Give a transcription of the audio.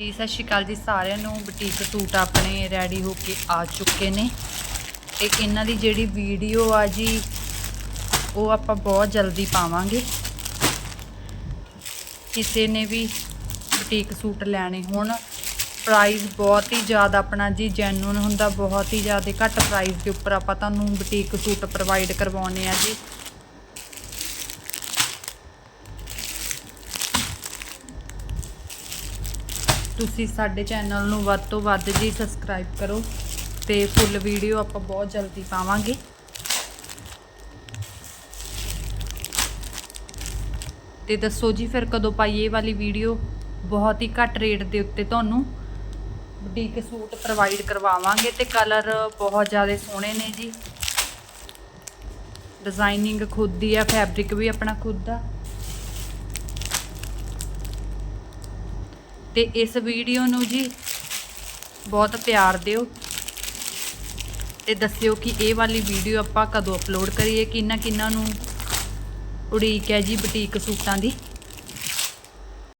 ਜੀ, ਸਤਿ ਸ਼੍ਰੀ ਅਕਾਲ ਜੀ ਸਾਰਿਆਂ ਨੂੰ। ਬੁਟੀਕ ਸੂਟ ਆਪਣੇ ਰੈਡੀ ਹੋ ਕੇ ਆ ਚੁੱਕੇ ਨੇ। ਤੇ ਇਹਨਾਂ ਦੀ ਜਿਹੜੀ ਵੀਡੀਓ ਆ ਜੀ, ਉਹ ਆਪਾਂ ਬਹੁਤ ਜਲਦੀ ਪਾਵਾਂਗੇ। ਕਿਸੇ ਨੇ ਵੀ ਬੁਟੀਕ ਸੂਟ ਲੈਣੇ ਹੋਣ ਪ੍ਰਾਈਸ ਬਹੁਤ ਹੀ ਜ਼ਿਆਦਾ ਆਪਣਾ ਜੀ ਜੈਨੂਨ ਹੁੰਦਾ, ਬਹੁਤ ਹੀ ਜ਼ਿਆਦਾ ਘੱਟ ਪ੍ਰਾਈਸ ਦੇ ਉੱਪਰ ਆਪਾਂ ਤੁਹਾਨੂੰ ਬੁਟੀਕ ਸੂਟ ਪ੍ਰੋਵਾਈਡ ਕਰਵਾਉਣੇ ਆ ਜੀ। ਤੁਸੀਂ ਸਾਡੇ ਚੈਨਲ ਨੂੰ ਵੱਧ ਤੋਂ ਵੱਧ ਜੀ ਸਬਸਕ੍ਰਾਈਬ ਕਰੋ ਤੇ ਫੁੱਲ ਵੀਡੀਓ ਆਪਾਂ ਬਹੁਤ ਜਲਦੀ ਪਾਵਾਂਗੇ। ਤੇ ਦੱਸੋ ਜੀ, ਫਿਰ ਕਦੋਂ ਪਾਈਏ ਵਾਲੀ ਵੀਡੀਓ ਬਹੁਤ ਹੀ ਘੱਟ ਰੇਟ ਦੇ ਉੱਤੇ ਤੁਹਾਨੂੰ ਬੁਟੀਕ ਸੂਟ ਪ੍ਰੋਵਾਈਡ ਕਰਵਾਵਾਂਗੇ ਤੇ ਕਲਰ ਬਹੁਤ ਜ਼ਿਆਦਾ ਸੋਹਣੇ ਨੇ ਜੀ। ਡਿਜ਼ਾਈਨਿੰਗ ਖੁਦ ਦੀ ਆ ਫੈਬਰਿਕ ਵੀ ਆਪਣਾ ਖੁਦ ਦਾ। ਤੇ ਇਸ ਵੀਡੀਓ ਨੂੰ ਜੀ ਬਹੁਤ ਪਿਆਰ ਦਿਓ ਤੇ ਦੱਸਿਓ ਕਿ ਇਹ ਵਾਲੀ ਵੀਡੀਓ ਆਪਾਂ ਕਦੋਂ ਅਪਲੋਡ ਕਰੀਏ ਕਿੰਨਾ ਕਿੰਨਾ ਨੂੰ ਉਡੀਕ ਹੈ ਜੀ ਬੁਟੀਕ ਸੂਟਾਂ ਦੀ।